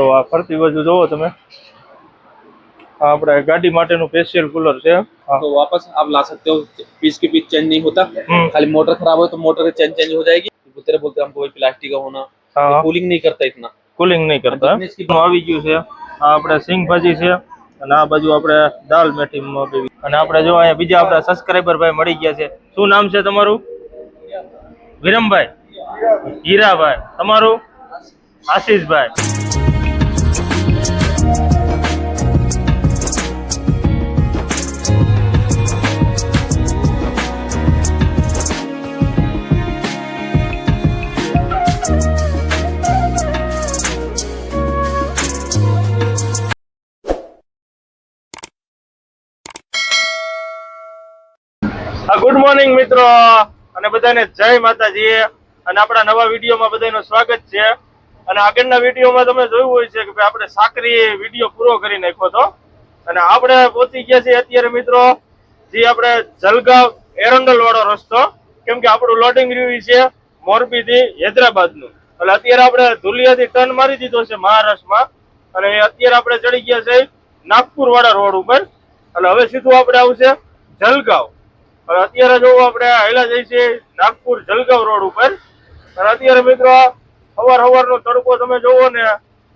જોવો તમે જો આ ફરતી બાજુ જોવો તમે આ આપણે ગાડી માટેનું સ્પેશિયલ કુલર છે હા तो वापस आप ला सकते हो पीस के पीस चेंज नहीं होता हम्म। खाली मोटर खराब हो तो मोटर की चेंज चेंज हो जाएगी वो तेरे बोलते हमको वही प्लास्टिक का होना હા कूलिंग नहीं करता इतना કુલિંગ નહીં કરતા business की આવી ગયું છે આ આપણે સિંગ ભાજી છે અને આ બાજુ આપણે દાલ મેથી મગાવી અને આપણે જો અહીંયા બીજા આપણા સબસ્ક્રાઈબર ભાઈ મળી ગયા છે શું નામ છે તમારું વિરમભાઈ હીરાભાઈ તમારું આશીષભાઈ મોર્નિંગ મિત્રો. અને બધાને જય માતાજી. અને આપણા નવા વિડીયોમાં બધાનું સ્વાગત છે. અને આગળના વિડીયોમાં તમે જોયું હોય છે કે આપણે સાકરી વીડિયો પૂરો કરી નાખ્યો હતો. અને આપણે પહોંચી ગયા છીએ અત્યારે, મિત્રો, જે આપણે જલગાંવ એરંડલ વાળો રસ્તો. કેમ કે આપણું લોડિંગ રહ્યું છે મોરબી થી હૈદરાબાદનું એટલે અત્યારે આપણે ધુલિયાથી ટર્ન મારી દીધો છે મહારાષ્ટ્રમાં. અને અત્યારે આપણે ચડી ગયા છે નાગપુર વાળા રોડ ઉપર. એટલે હવે સીધું આપણે આવશે જલગાંવ. હવે અત્યારે જો આપણે આવેલા જઈએ છીએ નાગપુર જલગાંવ રોડ ઉપર, અને અત્યારે મિત્રો સવાર સવારનો તડકો તમે જોવો ને,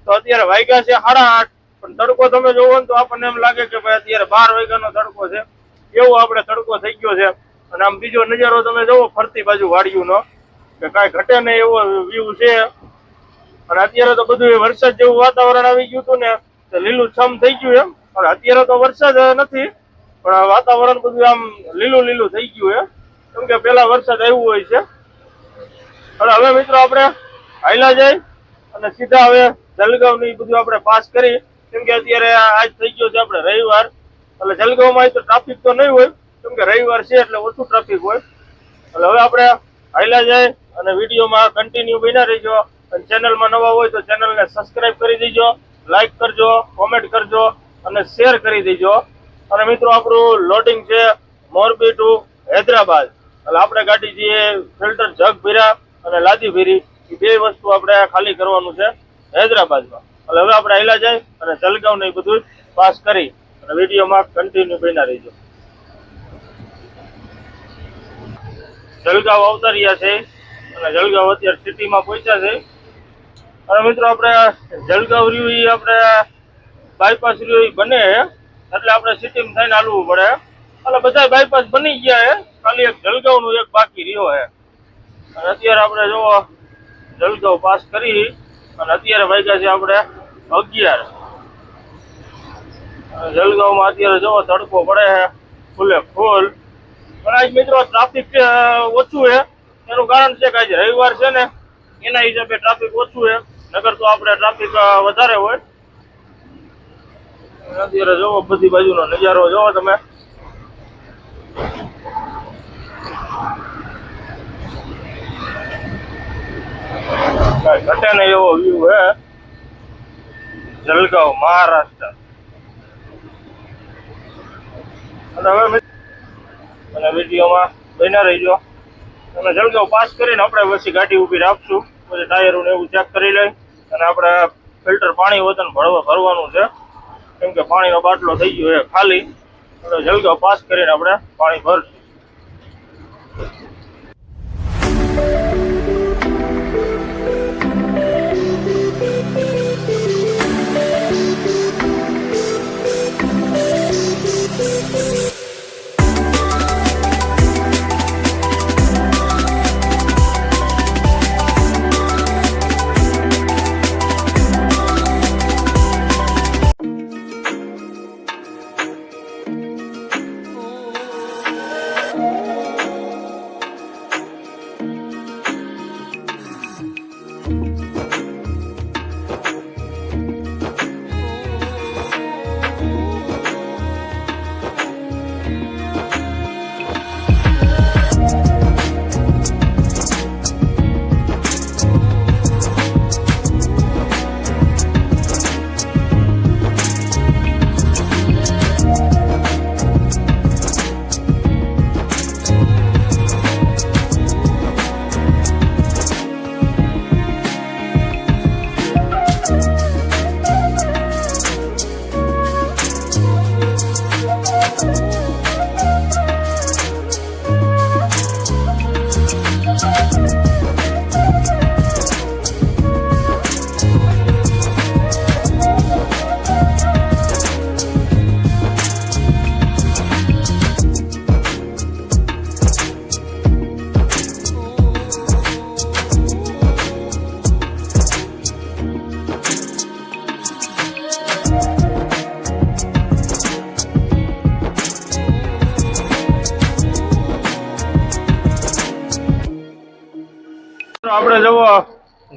તો અત્યારે વાગ્યા છે સાડા આઠ, પણ તડકો તમે જોવો ને તો આપણને એમ લાગે કે ભાઈ અત્યારે બાર વાગ્યાનો તડકો છે. એવો આપણે તડકો થઈ ગયો છે. અને આમ બીજો નજારો તમે જોવો ફરતી બાજુ વાડિયુંનો કે કાંઈ ઘટે નહીં એવો વ્યૂ છે. અને અત્યારે તો બધું વરસાદ જેવું વાતાવરણ આવી ગયું હતું ને, તો લીલું છમ થઈ ગયું એમ. અને અત્યારે તો વરસાદ નથી પણ વાતાવરણ બધું આમ લીલું લીલું થઈ ગયું છે. કેમ કે પેલા વરસાદ આવ્યો હોય છે. અને હવે મિત્રો આપણે હાઈલા જઈ અને સીધા હવે જલગાવની બધું આપણે પાસ કરી. કેમ કે અત્યારે આજ થઈ ગયો છે આપણે રવિવાર. એટલે જલગાંવમાં તો ટ્રાફિક તો નહીં હોય. કેમ કે રવિવાર છે એટલે ઓછું ટ્રાફિક હોય. એટલે હવે આપણે હાઈલા જઈ અને વિડીયોમાં કન્ટિન્યુ બન્યા રહીજો. અને ચેનલમાં નવા હોય તો ચેનલને સબસ્ક્રાઇબ કરી દેજો. લાઈક કરજો કોમેન્ટ કરજો અને શેર કરી દેજો. અને મિત્રો, આપણું લોડિંગ છે મોરબી ટુ હૈદરાબાદ. એટલે આપણે ગાડી જે ફિલ્ટર જગ ભીરા અને લાદી ભીરી. એ બે વસ્તુ આપણે ખાલી કરવાનું છે હૈદરાબાદમાં. એટલે હવે આપણે હાઈલા જાય અને જલગાંવ ને એ બધું પાસ કરી અને વિડીયોમાં કન્ટિન્યુ બન્યા રહીજો. જલગાંવ અવતર્યા છે અને જલગાંવ અત્યારે સિટીમાં પહોંચ્યા છે. અને મિત્રો, આપણે જલગાંવ રહ્યું એ આપણે બાયપાસ રહ્યું એ બને એટલે આપણે સિટીમાં થઈને હાલવું પડે. એટલે બધા બાયપાસ બની ગયા છે ખાલી એક જલગાંવનું એક બાકી રહ્યો છે અને અત્યારે આપણે જો જલગાંવ પાસ કરી અને અત્યારે વાગ્યા છે આપણે અગિયાર. જલગાંવમાં અત્યારે જો તડકો પડે છે ફૂલે ફૂલ પણ આજ મિત્રો ટ્રાફિક ઓછું છે એનું કારણ છે કે આજે રવિવાર છે ને, એના હિસાબે ટ્રાફિક ઓછું છે નગર તો આપણે ટ્રાફિક વધારે હોય. અત્યારે જોવો, બધી બાજુનો નજારો જોવો તમે. ઘટે ને એવો વ્યૂ હે. જલગાંવ, મહારાષ્ટ્ર. અને અને વિડીયોમાં બન્યા રહીજો. અને જલગાંવ પાસ કરીને આપણે પછી ગાડી ઊભી રાખશું. પછી ટાયરોને એવું ચેક કરી લઈ અને આપણે ફિલ્ટર પાણી વતન ભરવા ભરવાનું છે. કેમ કે પાણીનો બાટલો થઈ ગયો છે ખાલી. એટલે જલગો પાસ કરીને આપણે પાણી ભરશું.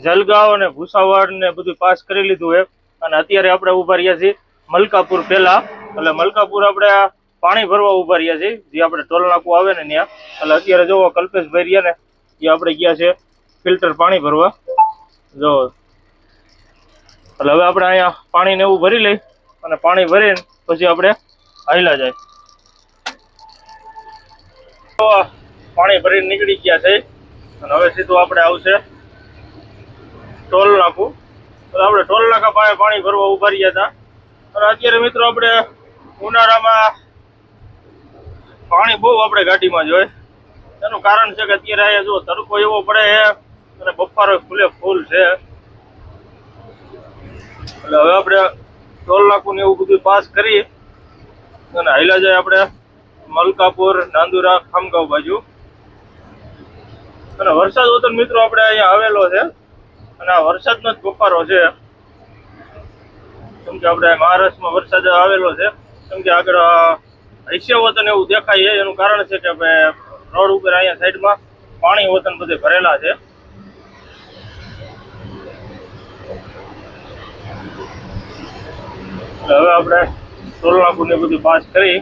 જલગાંવ અને ભૂસાવાડ ને બધું પાસ કરી લીધું છે અને અત્યારે આપણે ઊભા રહ્યા છીએ મલકાપુર પહેલા. એટલે મલકાપુર આપણે પાણી ભરવા ઊભા રહ્યા છીએ. જે આપણે ટોલ નાકું આવે ને ત્યાં. એટલે અત્યારે જોવો કલ્પેશભાઈ રહ્યા ને, એ આપણે ગયા છે ફિલ્ટર પાણી ભરવા. જો. એટલે હવે આપણે અહીંયા પાણી ને એવું ભરી લઈ અને પાણી ભરીને પછી આપણે હાઈલા જાય. પાણી ભરીને નીકળી ગયા છે. અને હવે સીધું આપણે આવશે ટોલ નાકું આપણે ટોલ નાકા પાસે પાણી ભરવા ઊભા રહ્યા હતા. અને અત્યારે મિત્રો આપણે ઉનાળામાં પાણી બહુ આપણે ગાડીમાં જોઈએ એનું કારણ છે કે અત્યારે અહીંયા જો તડકો એવો પડે છે અને બફારો ફૂલે ફૂલ છે. એટલે હવે આપણે ટોલ નાકું ને એવું બધું પાસ કરી અને હાઈલા જાય આપણે મલકાપુર, નાંદુરા, ખામગાંવ બાજુ. અને વરસાદ હોતો ને મિત્રો આપણે અહીંયા આવેલો છે. અને આ વરસાદનો જ બફારો છે. કેમ કે આપણે મહારાષ્ટ્રમાં વરસાદ આવેલો છે. કેમ કે આગળ હૈસ્ય વતન એવું દેખાય એનું કારણ છે કે ભાઈ રોડ ઉપર અહીંયા સાઈડમાં પાણી વતન બધે ભરેલા છે. હવે આપણે ટોલ નાકું ને બધું પાસ કરી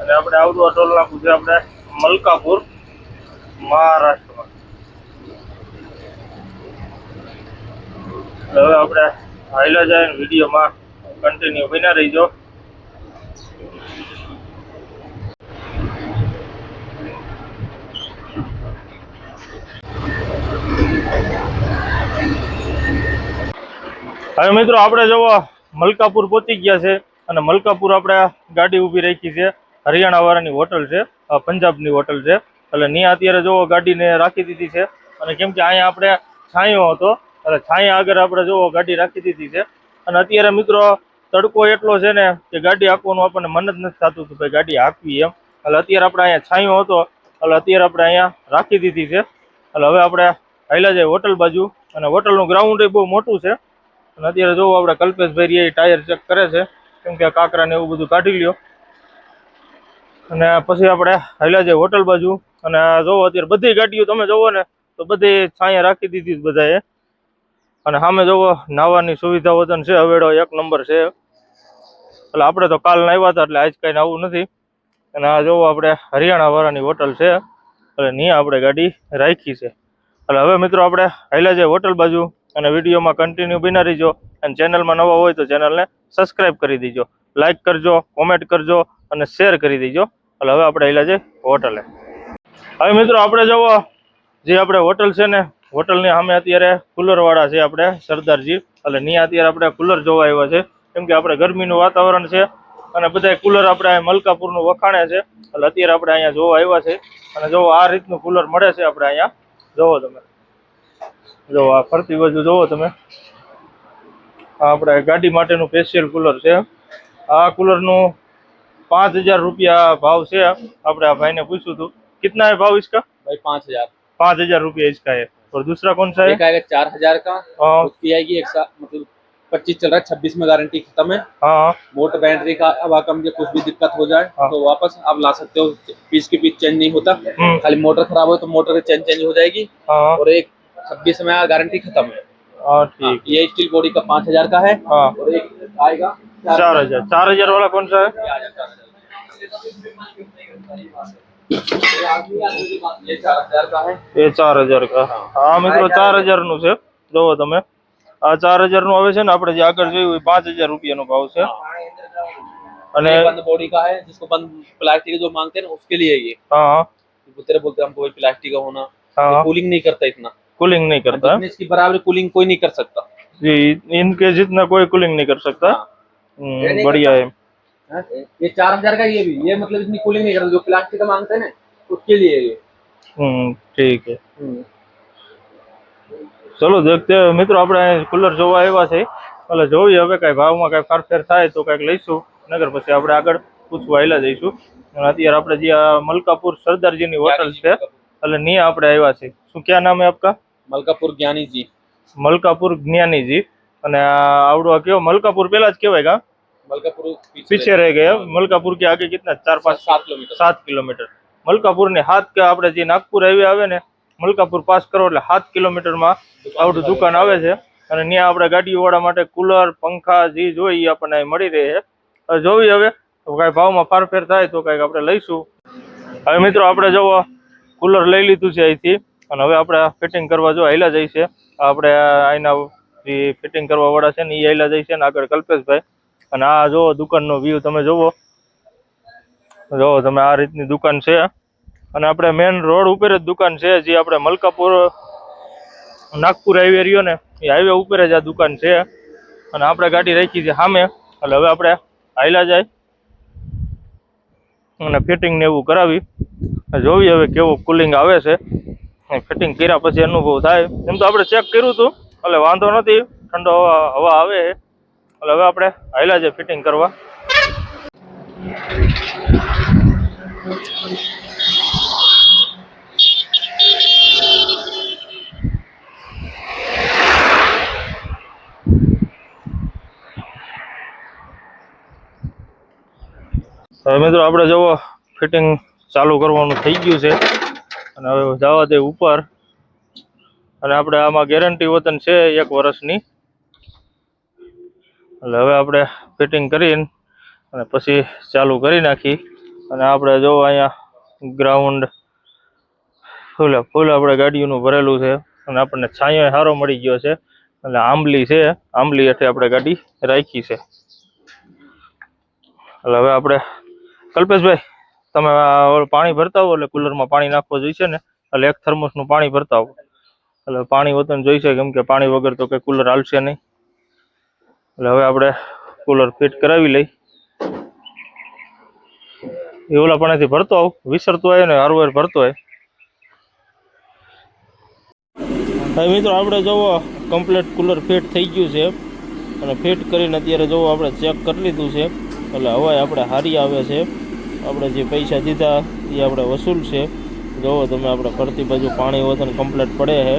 અને આપણે આવડું ટોલ નાકું છે આપણે મલકાપુર, મહારાષ્ટ્રમાં. એટલે હવે આપણે હાઈલા જાય વિડીયોમાં કન્ટિન્યુ બન્યા રહીજો. હવે મિત્રો આપણે જવો મલકાપુર પહોંચી ગયા છે અને મલકાપુર આપણે ગાડી ઊભી રાખી છે. હરિયાણા વાળાની હોટલ છે પંજાબની હોટલ છે. એટલે ત્યાં અત્યારે જોવો ગાડીને રાખી દીધી છે. અને કેમ કે અહીંયા આપણે છાંયો હતો. એટલે છાંયા આગળ આપણે જોવો ગાડી રાખી દીધી છે. અને અત્યારે મિત્રો, તડકો એટલો છે ને કે ગાડી હાંકવાનું આપણને મન જ નથી થતું કે ભાઈ ગાડી હાંકવી એમ. એટલે અત્યારે આપણે અહીંયા છાંયો હતો, એટલે અત્યારે આપણે અહીંયા રાખી દીધી છે. એટલે હવે આપણે હાઈલા જાય હોટલ બાજુ. અને હોટલનું ગ્રાઉન્ડ એ બહુ મોટું છે. અને અત્યારે જોવો આપણે કલ્પેશભાઈ એ ટાયર ચેક કરે છે. કેમ કે કાંકરાને એવું બધું કાઢી લ્યો. અને પછી આપણે હાઈલા જાય હોટલ બાજુ. અને જોવો અત્યારે બધી ગાડીઓ તમે જોવો ને, તો બધી છાંયા રાખી દીધી બધાએ. અને સામે જોવો નાવાની સુવિધા વતન છે હવેડો એક નંબર છે. એટલે આપણે તો કાલ આવ્યા હતા, એટલે આજ કાંઈ આવું નથી. અને આ જોવો આપણે હરિયાણા વાળાની હોટલ છે. એટલે ત્યાં આપણે ગાડી રાખી છે. એટલે હવે મિત્રો આપણે હાઈલા જઈએ હોટલ બાજુ. અને વિડીયોમાં કન્ટિન્યુ બિના રહીજો. અને ચેનલમાં નવા હોય તો ચેનલને સબસ્ક્રાઈબ કરી દેજો. લાઇક કરજો કોમેન્ટ કરજો, અને શેર કરી દેજો. એટલે હવે આપણે હાઈલા જઈએ હોટલે. હવે મિત્રો આપણે જવો, જે આપણે હોટલ છે ને હોટલની સામે અત્યારે કુલર વાળા છે આપણે સરદારજી એટલે ત્યાં અત્યારે આપણે કુલર જોવા આવ્યા છે કેમ કે આપણે ગરમીનું વાતાવરણ છે અને બધા કુલર આપણે અહીં મલકાપુરનું વખાણે છે એટલે અત્યારે આપણે અહીંયા જોવા આવ્યા છે અને જો આ રીતનું કુલર મળે છે આપણે અહીંયા જોવો તમે જો આ ફરતી બાજુ જોવો તમે આ આપણે ગાડી માટેનું સ્પેશિયલ કુલર છે આ કુલરનું પાંચ હજાર રૂપિયા ભાવ છે આપણે આ ભાઈને પૂછ્યું હતું कितना है भाव इसका भाई पाँच हजार पाँच हजार रुपया इसका है और दूसरा कौन सा है? एक आएगा चार हज़ार का हाँ। उसकी आएगी एक मतलब पच्चीस चल रहा है छब्बीस में गारंटी खत्म है। हाँ। मोटर बैटरी का अब कम के कुछ भी दिक्कत हो जाए हाँ। तो वापस आप ला सकते हो पीस के पीस चेंज नहीं होता। हम्म। खाली मोटर खराब हो तो मोटर चेंज चेंज हो जाएगी। हाँ। और एक छब्बीस में गारंटी खत्म है। हाँ हाँ, ठीक ये स्टील बॉडी का पाँच हज़ार का है। हाँ। और एक आएगा चार हज़ार। चार हज़ार। वाला कौन सा है? है એ ચાર હજાર કા હા મિત્રો ચાર હજાર નું છે જોવો તમે આ ચાર હજાર નું આવે છે ને આપણે જે આગળ જોયું એ પાંચ હજાર રૂપિયાનો ભાવ છે અને ये बंद बॉडी का है जिसको बंद प्लास्टिक जो मांगते हैं ना उसके लिए ये हाँ तेरे बोलते हैं हमको वही प्लास्टिक का होना हाँ कूलिंग नहीं करता इतना कूलिंग नहीं करता जितने इसकी बराबर कूलिंग कोई नहीं कर सकता जी इनके जितना कोई कूलिंग नहीं कर सकता हाँ। हम्म, बढ़िया है हैं? ये चार हजार का ये भी ये मतलब इतनी कूलिंग नहीं करता जो प्लास्टिक का मांगते हैं ना उसके लिए ये हम्म ठीक है ચલો દેખતે હવે મિત્રો આપણે કુલર જોવા આવ્યા છે એટલે જોઈએ હવે કાંઈ ભાવમાં કાંઈ ફારફેર થાય તો કાંઈક લઈશું નગર પછી આપણે આગળ પૂછવા આવેલા જઈશું અને અત્યારે આપણે જે આ મલકાપુર સરદારજીની હોટલ છે એટલે ત્યાં આપણે આવ્યા છે શું ક્યાં નામ હે આપકા मलकापुर ज्ञानी जी મલકાપુર જ્ઞાનીજી અને આ આવડું આ કયો મલકાપુર પેલા જ કહેવાય કા मलकापुर पीछे रह गए मलकापुर के आगे कितना चार पाँच सात किलोमीटर सात किलोमीटर મલકાપુર ને હાથ કે આપણે જે નાગપુર હાઈવે આવે ને મલકાપુર પાસ કરો એટલે સાત કિલોમીટરમાં આવડું દુકાન આવે છે અને ત્યાં આપણે ગાડીઓવાળા માટે કુલર પંખા જે જોઈએ એ આપણને અહીં મળી રહે છે હવે જોવી હવે તો કાંઈ ભાવમાં ફારફેર થાય તો કાંઈક આપણે લઈશું હવે મિત્રો આપણે જુઓ કુલર લઈ લીધું છે અહીંથી અને હવે આપણે ફિટિંગ કરવા જો હાઈલા જાય છે આપણે અહીંના જે ફિટિંગ કરવા વાળા છે ને એ હાઈલા જાય છે ને આગળ કલ્પેશભાઈ અને આ જુઓ દુકાનનો વ્યૂ તમે જોવો. તમે આ રીતની દુકાન છે. અને આપણે મેન રોડ ઉપર જ દુકાન છે, જે આપણે મલકાપુર, નાગપુર હાઈવે રહ્યો ને, એ હાઈવે ઉપર જ આ દુકાન છે. અને આપણે ગાડી રાખી છે સામે. એટલે હવે આપણે હાઈલા જાય. અને ફિટિંગ ને એવું કરાવી. જોવી હવે કેવું કુલિંગ આવે છે. ફિટિંગ કર્યા પછી અનુભવ થાય. એમ તો આપણે ચેક કર્યું હતું. એટલે વાંધો નથી. ઠંડો હવા હવા આવે. હવે આપણે હાઈલા છે ફિટિંગ કરવા. હવે મિત્રો, આપણે જુઓ ફિટિંગ ચાલુ કરવાનું થઈ ગયું છે. અને હવે જવા દે ઉપર. અને આપણે આમાં ગેરંટી વતન છે એક વર્ષની. એટલે હવે આપણે ફિટિંગ કરીને અને પછી ચાલુ કરી નાખી. અને આપણે જો અહીંયા ગ્રાઉન્ડ ફૂલ ફૂલ આપણે ગાડીઓનું ભરેલું છે. અને આપણને છાંયો સારો મળી ગયો છે. એટલે આંબલી છે. આંબલી હેઠે આપણે ગાડી રાખી છે. એટલે હવે આપણે કલ્પેશભાઈ, તમે પાણી ભરતા હો એટલે કુલરમાં પાણી નાખવું જોઈશે ને? એટલે એક થર્મોસનું પાણી ભરતા હો. એટલે પાણી વતન જોઈશે કેમ કે પાણી વગર તો કંઈ કુલર હાલશે નહીં. એટલે હવે આપણે કુલર ફિટ કરાવી લઈ. એ ઓલા પાણીથી ભરતો આવું, વિસરતો હોય ને હારું ભરતો હોય. હવે મિત્રો, આપણે જોવો કમ્પ્લીટ કુલર ફિટ થઈ ગયું છે. અને ફિટ કરીને અત્યારે જોવો, આપણે ચેક કરી લીધું છે. એટલે હવે આપણે હારી આવે છે. આપણે જે પૈસા દીધા, એ આપણે વસૂલ છે. જોવો તમે, આપણે ફરતી બાજુ પાણી વતન કમ્પ્લીટ પડે છે.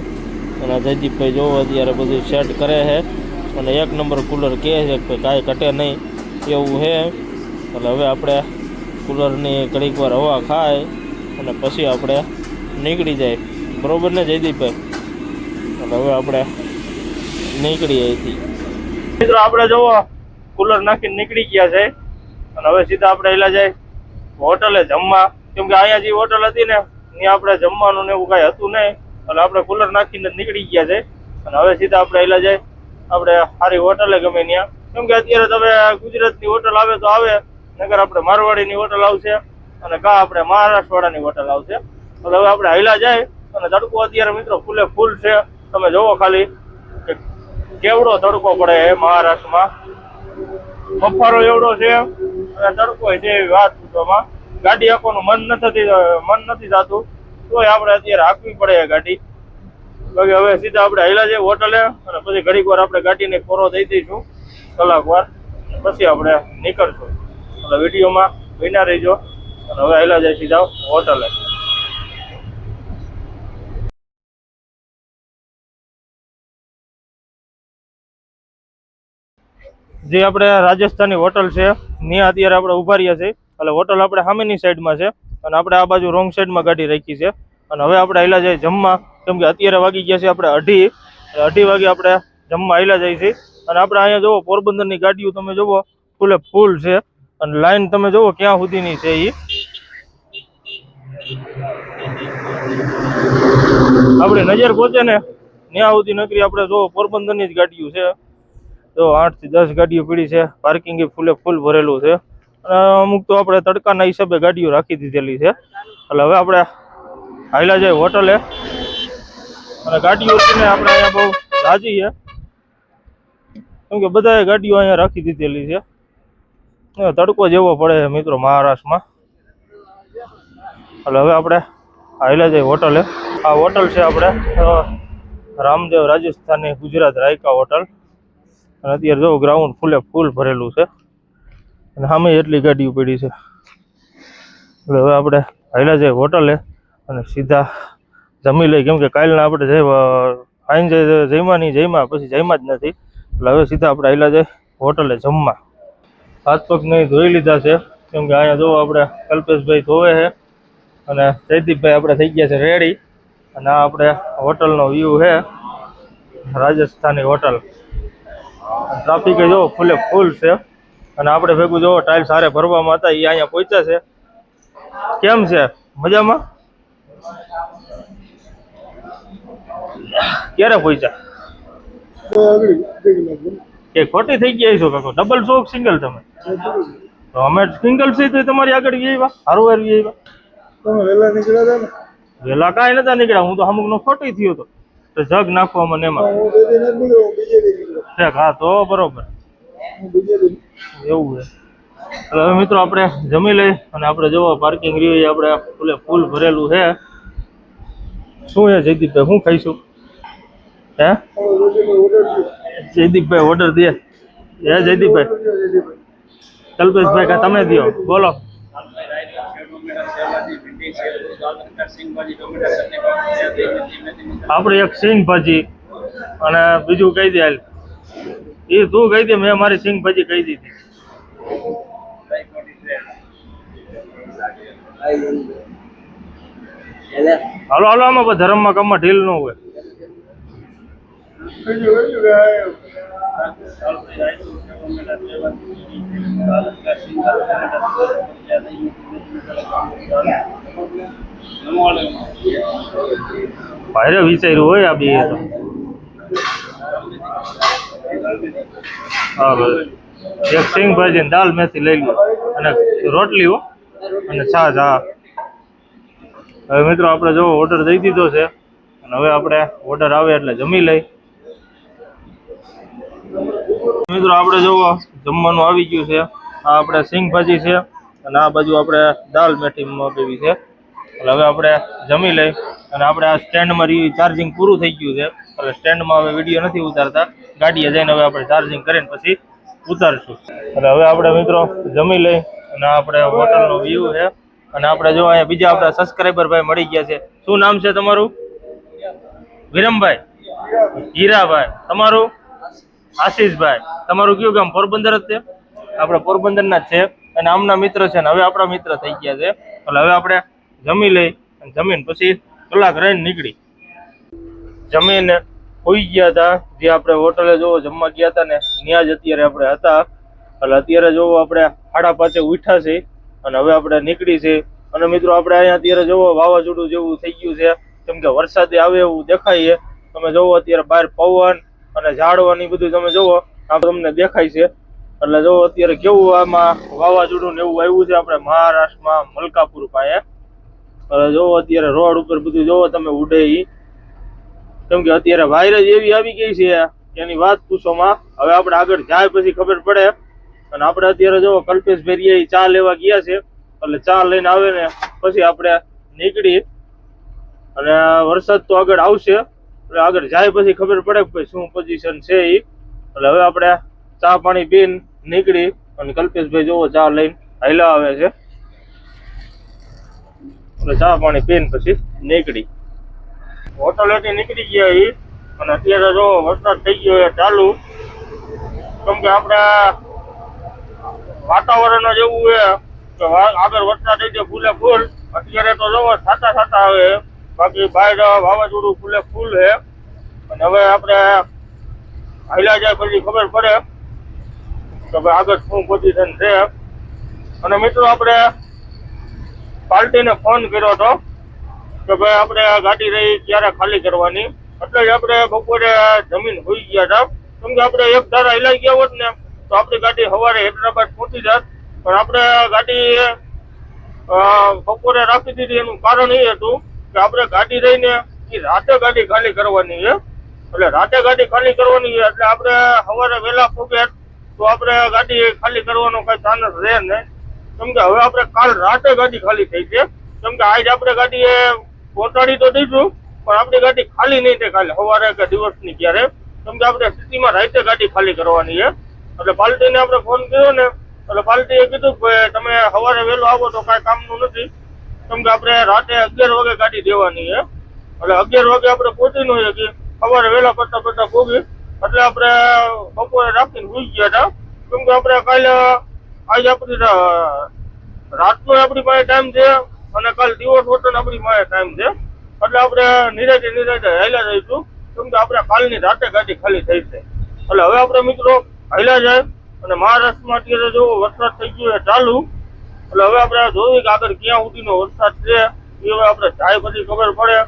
અને જયદીપભાઈ જોવો, અત્યારે બધું સેટ કરે છે. અને એક નંબર કુલર કહે છે કે કાંઈ ઘટે નહીં, એવું છે. એટલે હવે આપણે કુલરની ઘડીક વાર હવા ખાય અને પછી આપણે નીકળી જાય. બરોબર ને, જયદીપભાઈ? એટલે હવે આપણે નીકળી અહીંથી. મિત્રો, આપણે જુઓ કુલર નાખીને નીકળી ગયા છે. અને હવે સીધા આપણે એલા જાય હોટલે જમવા. કેમ કે અહીંયા જે હોટલ હતી ને, ત્યાં આપણે જમવાનું ને એવું કાંઈ હતું નહીં. એટલે આપણે કુલર નાખીને નીકળી ગયા છે. અને હવે સીધા આપણે એલા જાય આપણે સારી હોટલે ગમે ત્યાં. કેમ કે અત્યારે તમે ગુજરાતની હોટલ આવે તો આવે નગર આપણે મારવાડીની હોટલ આવશે અને કા આપણે મહારાષ્ટ્રવાળાની હોટલ આવશે. એટલે હવે આપણે હાઈલા જાય અને તડકો અત્યારે મિત્રો ફૂલે ફૂલ છે. તમે જોવો ખાલી કે કેવડો તડકો પડે એ મહારાષ્ટ્રમાં. બફારો એવડો છે અને તડકો છે એવી વાત પૂછવામાં. ગાડી આપવાનું મન નથી મન નથી થતું. તોય આપણે અત્યારે આપવી પડે ગાડી. બાકી હવે સીધા આપણે હાઈલા છે હોટલે અને પછી ઘડીક વાર આપણે ગાડીને કોરો દઈ દઈશું કલાક વાર. પછી આપણે નીકળશું. એટલે વિડીયોમાં વિના રહીજો. અને હવે હાઈલા જાય સીધા હોટલે. જે આપણે રાજસ્થાની હોટલ છે ત્યાં અત્યારે આપણે ઊભા રહ્યા છે એટલે હોટલ આપણે સામેની સાઈડમાં છે. અને આપણે આ બાજુ રોંગ સાઈડમાં ગાડી રાખી છે. અને હવે આપણે હાઈલા જાય જમવા. કેમ કે અત્યારે વાગી ગયા છે આપણે અઢી. અઢી વાગે આપણે જમવા આવેલા જાય છે. અને આપણે અહીંયા જુઓ, પોરબંદરની ગાડીઓ તમે જુઓ, ફૂલે ફૂલ છે. અને લાઈન તમે જુઓ, ક્યાં સુધીની છે એ આપણી નજર પહોંચે ને ત્યાં સુધી નકરી આપણે જુઓ, પોરબંદરની જ ગાડીઓ છે. જો આઠથી દસ ગાડીઓ પીડી છે. પાર્કિંગ ફૂલે ફૂલ ભરેલું છે. અને અમુક તો આપણે તડકાના હિસાબે ગાડીઓ રાખી દીધેલી છે. એટલે હવે આપણે હાઈલા જાય હોટલે. અને ગાડીઓ છે ને આપણે અહીંયા બહુ રાજી છે. કેમ કે બધાએ ગાડીઓ અહીંયા રાખી દીધેલી છે. તડકો જેવો પડે છે મિત્રો મહારાષ્ટ્રમાં. એટલે હવે આપણે હાઈલા જઈ હોટલે. આ હોટલ છે આપણે રામદેવ રાજસ્થાની ગુજરાત રાયકા હોટલ. અને અત્યારે જો ગ્રાઉન્ડ ફૂલે ફૂલ ભરેલું છે. અને સામે એટલી ગાડીઓ પડી છે. એટલે હવે આપણે હાઈલા જઈ હોટલે અને સીધા જમી લઈ કેમ કે કાલના આપણે જઈ જઈ જઈમાં નહીં જઈમાં પછી જઈમાં જ નથી. એટલે હવે સીધા આપણે આવેલા છે હોટલે જમવા. હાથ પગ નહીં ધોઈ લીધા છે. કેમ કે અહીંયા જોવો આપણે કલ્પેશભાઈ ધોવે છે અને જયદીપભાઈ આપણે થઈ ગયા છે રેડી. અને આ આપણે હોટલનો વ્યૂ છે રાજસ્થાની હોટલ. ટ્રાફિક જો ફૂલે ફૂલ છે. અને આપણે ભેગું જોવો ટાઇલ સારે ભરવામાં હતા, એ અહીંયા પહોંચ્યા છે. કેમ છે? મજામાં? ક્યારે પહોંચ્યા કે ખોટી થઈ ગયા છો કાકો. ડબલ શોક સિંગલ તમે. તો અમે સિંગલ છે તો તમારી આગળ વ્યવા હારું હાર વ્યવા તમે વેલા નીકળ્યા હતા ને? વેલા કાંઈ નતા નીકળ્યા. હું તો અમુક નો ખોટી થયો હતો. તો જગ નાખવામાં મને એમાં. હું તો બરોબર. એવું છે. હવે મિત્રો આપણે જમી લઈ અને આપણે જોવો પાર્કિંગ રહ્યું આપણે ફૂલે ફૂલ ભરેલું છે. શું હે જયદીપભાઈ, શું ખાઈશું? હે? જયદીપભાઈ ઓર્ડર દે. હે જયદીપભાઈ? કલ્પેશભાઈ કા, તમે દો બોલો. આપણે એક સિંગ ભાજી અને બીજું કહી દે હાલ. એ તું કહી દે, મેં મારી સિંગ ભાજી કહી દીધી. હાલો હાલો, આમાં ધર્મમાં કમમાં ઢીલ ન હોય. ભાઈરે વિચાર્યું હોય આ બે તો. હા, બસ. એક સિંગ ભાજી દાલ મેથી લઈ લો અને રોટલી હો. અને છાશ, હા. હવે મિત્રો આપણે જો ઓર્ડર દઈ દીધો છે, અને હવે આપણે ઓર્ડર આવે એટલે જમી લઈ. મિત્રો આપણે જોવો જમવાનું આવી ગયું છે, આ આપણે સિંગ ભાજી છે, અને આ બાજુ આપણે દાલ મેઠી મગાવી છે. એટલે હવે આપણે જમી લઈ, અને આપણે આ સ્ટેન્ડમાં રહી ચાર્જિંગ પૂરું થઈ ગયું છે. એટલે સ્ટેન્ડમાં હવે વીડિયો નથી ઉતારતા. ગાડીએ જઈને હવે આપણે ચાર્જિંગ કરીને પછી ઉતારશું. એટલે હવે આપણે મિત્રો જમી લઈ, અને આપણે હોટલનો વ્યૂ છે. અને આપણે જો અહીંયા બીજા આપણા સબસ્ક્રાઈબર ભાઈ મળી ગયા છે. શું નામ છે તમારું? વિરમભાઈ. હીરાભાઈ. તમારું? આશીષભાઈ. તમારું કયું ગામ? પોરબંદર જ છે? આપણે પોરબંદરના જ છે. અને આમના મિત્ર છે ને હવે આપણા મિત્ર થઈ ગયા છે. એટલે હવે આપણે જમી લઈ અને જમીન પછી કલાક રહીને નીકળી. જમીને હોઈ ગયા હતા. જે આપણે હોટલે જોવો જમવા ગયા હતા ને, ત્યાં જ અત્યારે આપણે હતા. એટલે અત્યારે જોવો આપણે સાડા પાંચે ઉઠ્યા છે અને હવે આપણે નીકળી છે. અને મિત્રો, આપણે અહીંયા અત્યારે જોવો વાવાઝોડું જેવું થઈ ગયું છે. કેમ કે વરસાદે આવે એવું દેખાય તમે જોવો અત્યારે બહાર પવન અને ઝાડવાની બધું તમે જોવો આ તમને દેખાય છે. એટલે જોવો અત્યારે કેવું આમાં વાવાઝોડું ને એવું આવ્યું છે આપણે મહારાષ્ટ્રમાં, મલકાપુર પાસે. એટલે જોવો અત્યારે રોડ ઉપર બધું જોવો તમે ઉડે ઈ. કેમ કે અત્યારે વાયરસ એવી આવી ગઈ છે એની વાત પૂછોમાં. હવે આપણે આગળ જાય પછી ખબર પડે. અને આપણે અત્યારે જો કલ્પેશ ભેરિયા ચા લેવા ગયા છે, એટલે ચા લઈને આવે ને પછી આપણે નીકળી. અને વરસાદ તો આગળ આવશે, એટલે આગળ જાય પછી ખબર પડે કે શું પોઝિશન છે એ એટલે હવે આપણે ચા પાણી પીને નીકળી અને કલ્પેશભાઈ જોવો ચા લઈને હાઈલા આવે છે. એટલે ચા પાણી પીને પછી નીકળી. હોટલ હોટલેથી નીકળી ગયા એ અને અત્યારે જો વરસાદ થઈ ગયો એ ચાલુ. કેમ કે આપણે વાતાવરણ જ એવું છે કે આગળ વરસાદ થઈ જાય ફૂલે ફૂલ, અત્યારે તો જોવો સાતા છાતા આવે. બાકી બહાર વાવાઝોડું ફૂલે ફૂલ છે. અને હવે આપણે હાલ્યા જાય પછી ખબર પડે કે ભાઈ આગળ શું પોઝિશન છે. અને મિત્રો આપણે પાર્ટીને ફોન કર્યો હતો કે ભાઈ આપણે ગાડી રહી ક્યારે ખાલી કરવાની. એટલે જ આપણે બપોરે જમીન હોઈ ગયા હતા. કેમ કે આપણે એક ધારા હિલાઈ ગયા હોત ને તો આપણી ગાડી સવારે હૈદરાબાદ પહોંચી જાત. પણ આપણે ગાડી બપોરે રાખી દીધી. એનું કારણ એ હતું કે આપણે ગાડી રહીને એ રાતે ગાડી ખાલી કરવાની છે. એટલે રાતે ગાડી ખાલી કરવાની છે. એટલે આપણે સવારે વહેલા પહોંચે તો આપણે ગાડી ખાલી કરવાનો કઈ ચાન્સ રહે નહીં. કેમ કે હવે આપણે કાલ રાતે ગાડી ખાલી થઈ છે. કેમ કે આજ આપણે ગાડી પહોંચાડી તો દઈશું પણ આપણી ગાડી ખાલી નહીં થાય કાલે. સવારે કે દિવસની ક્યારે. કેમ કે આપણે સિટીમાં રાતે ગાડી ખાલી કરવાની છે. એટલે પાલટીને આપણે ફોન કર્યો ને, એટલે પાલટીએ કીધું કે તમે સવારે વહેલો આવો તો કાંઈ કામનું નથી. કેમ કે આપણે રાતે અગિયાર વાગે ગાડી દેવાની છે. એટલે અગિયાર વાગે આપણે પહોંચી ન શકીએ સવારે વહેલા પડતા પડતા ભોગી. એટલે આપણે બપોરે રાખીને ભૂલી ગયા હતા. કેમ કે આપણે કાલે, આજે આપણી રાતનો આપણી પાસે ટાઈમ છે અને કાલ દિવસ વચ્ચેનો આપણી પાસે ટાઈમ છે. એટલે આપણે નિરાજે નિરાતે હાલ્યા રહીશું. કેમ કે આપણે કાલની રાતે ગાડી ખાલી થઈ છે. એટલે હવે આપણે મિત્રો હાલ્યા જાય અને મહારાષ્ટ્રમાં અત્યારે જો વરસાદ થઈ ગયો એ ચાલુ, એટલે હવે આપણે જોઈએ કે આગળ ક્યાં સુધીનો વરસાદ છે, એ હવે આપણે જાય પછી ખબર પડે.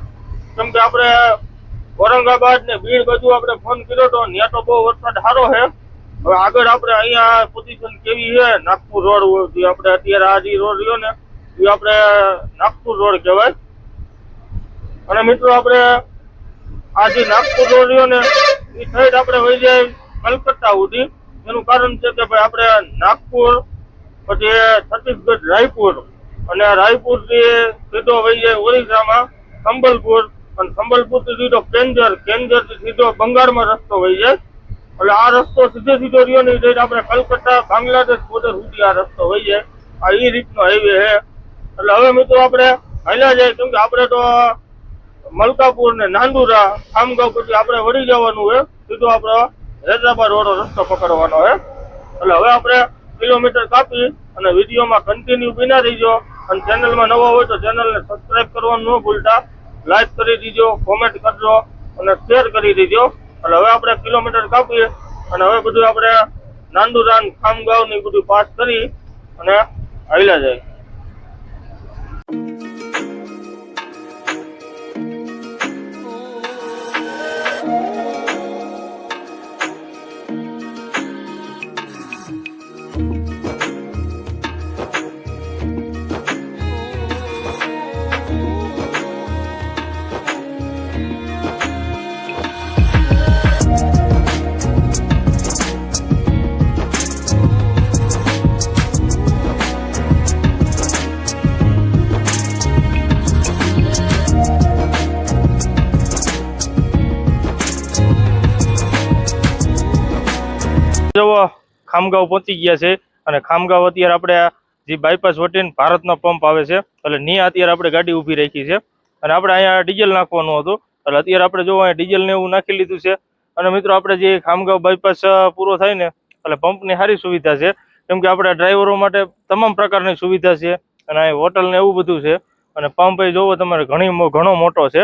કેમ કે આપણે ઔરંગાબાદ ને બીડ બાજુ આપણે ફોન કર્યો તો ત્યાં તો બહુ વરસાદ સારો છે. હવે આગળ આપણે અહીંયા પોઝિશન કેવી છે? નાગપુર રોડ જે આપણે અત્યારે આ જે રોડ રહ્યો ને, એ આપણે નાગપુર રોડ કહેવાય. અને મિત્રો આપણે આ જે નાગપુર રોડ રહ્યો ને, એ સાઈડ આપણે વહી જાય. કલકત્તા સુધી. એનું કારણ છે કે ભાઈ આપણે નાગપુર, પછી છત્તીસગઢ, રાયપુર અને રાયપુરથી સીધો વહી જાય ઓરિસ્સામાં સંબલપુર અને સંબલપુરથી સીધો કેન્જર કેન્જરથી સીધો બંગાળમાં રસ્તો વહી જાય. એટલે આ રસ્તો સીધે સીધો રહ્યો નહીં, જઈને આપણે કલકત્તા, બાંગ્લાદેશ બોર્ડર સુધી આ રસ્તો વહી જાય. આ એ રીતનો હાઈવે છે. એટલે હવે મિત્રો આપણે હાલ્યા જાય, કેમ કે આપણે તો મલકાપુર ને નાંદુરા ખામગાંવ પછી આપણે વળી જવાનું હોય સીધો આપણે હૈદરાબાદ વાળો રસ્તો પકડવાનો હોય એટલે હવે આપણે કિલોમીટર કાપી અને વિડીયોમાં કન્ટિન્યુ બિના રહીજો. અને ચેનલમાં નવા હોય તો ચેનલને સબસ્ક્રાઇબ કરવાનું ન ભૂલતા. લાઈક કરી દીજો કોમેન્ટ કરજો અને શેર કરી દીજો. એટલે હવે આપણે કિલોમીટર કાપીએ અને હવે બધું આપણે નાંદુરાન ખામગાવની બધું પાસ કરી અને હાલ્યા જાય. ખામગાંવ પહોંચી ગયા છે અને ખામગાંવ અત્યારે આપણે જે બાયપાસ વટીને ભારતનો પંપ આવે છે, એટલે નહીં અત્યારે આપણે ગાડી ઊભી રાખી છે. અને આપણે અહીંયા ડીઝલ નાખવાનું હતું, એટલે અત્યારે આપણે જો અહીંયા ડીઝલ ને એવું નાખી લીધું છે. અને મિત્રો, આપણે જે ખામગાંવ બાયપાસ પૂરો થાય ને, એટલે પંપની સારી સુવિધા છે. કેમ કે આપણે ડ્રાઈવરો માટે તમામ પ્રકારની સુવિધા છે અને અહીં હોટલ ને એવું બધું છે. અને પંપ એ જોવો તમારે ઘણી ઘણો મોટો છે.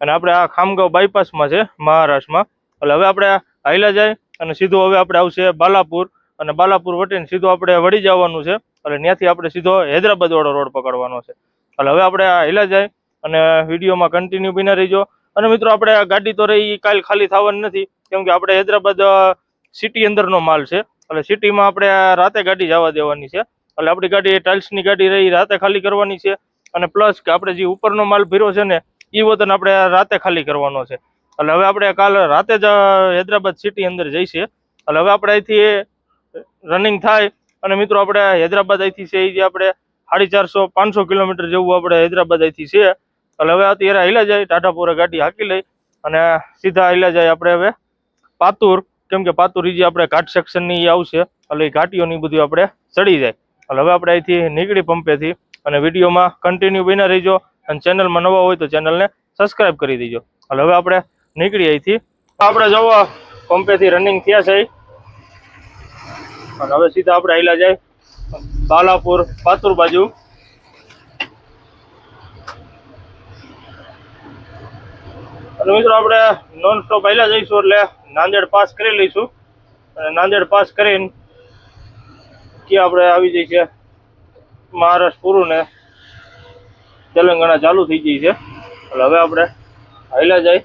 અને આપણે આ ખામગાંવ બાયપાસમાં છે, મહારાષ્ટ્રમાં. એટલે હવે આપણે હાઈલા જાય અને સીધું હવે આપણે આવશે બાલાપુર. અને બાલાપુર વટીને સીધું આપણે વળી જવાનું છે. એટલે ત્યાંથી આપણે સીધો હૈદરાબાદ વાળો રોડ પકડવાનો છે. એટલે હવે આપણે હાઈલા જાય અને વિડીયોમાં કન્ટિન્યુ બિના રહીજો. અને મિત્રો આપણે ગાડી તો રહી કાલ ખાલી થવાની નથી, કેમ કે આપણે હૈદરાબાદ સિટી અંદરનો માલ છે. એટલે સિટીમાં આપણે રાતે ગાડી જવા દેવાની છે. એટલે આપણી ગાડી ટાઇલ્સની ગાડી રહી રાતે ખાલી કરવાની છે. અને પ્લસ કે આપણે જે ઉપરનો માલ ભીરો છે ને એ વતન આપણે રાતે ખાલી કરવાનો છે. એટલે હવે આપણે કાલ રાતે જ હૈદરાબાદ સિટી અંદર જઈશે એટલે હવે આપણે અહીંથી રનિંગ થાય. અને મિત્રો, આપણે હૈદરાબાદ અહીંથી છે, એ જે આપણે સાડી ચારસો, પાંચસો કિલોમીટર જેવું આપણે હૈદરાબાદ અહીંથી છે. એટલે હવે અત્યારે હાલ્યા જાય ટાટાપુરા ગાડી હાકી લઈ. અને સીધા હાલ્યા જાય આપણે હવે પાતુર. કેમ કે પાતુર જે આપણે ઘાટ સેક્શનની એ આવશે. એટલે એ ઘાટીઓની બધું આપણે ચડી જાય. એટલે હવે આપણે અહીંથી નીકળી પંપેથી. અને વિડીયોમાં કન્ટિન્યુ બન્યા રહીજો. અને ચેનલમાં નવા હોય તો ચેનલને સબસ્ક્રાઈબ કરી દેજો. એટલે હવે આપણે નીકળી અહીંથી આપણે જવો પંપેથી રનિંગ થયા છે. અને હવે સીધા આપણે હાલ્યા જાય બાલાપુર પાતુર બાજુ. અને મિત્રો આપણે નોન સ્ટોપ હાલ્યા જઈશું એટલે નાંદેડ પાસ કરી લઈશું. અને નાંદેડ પાસ કરીને કે આપણે આવી જઈશું મહારાષ્ટ્ર પૂરું ને તેલંગાણા ચાલુ થઈ ગઈ છે. એટલે હવે આપણે હાલ્યા જાય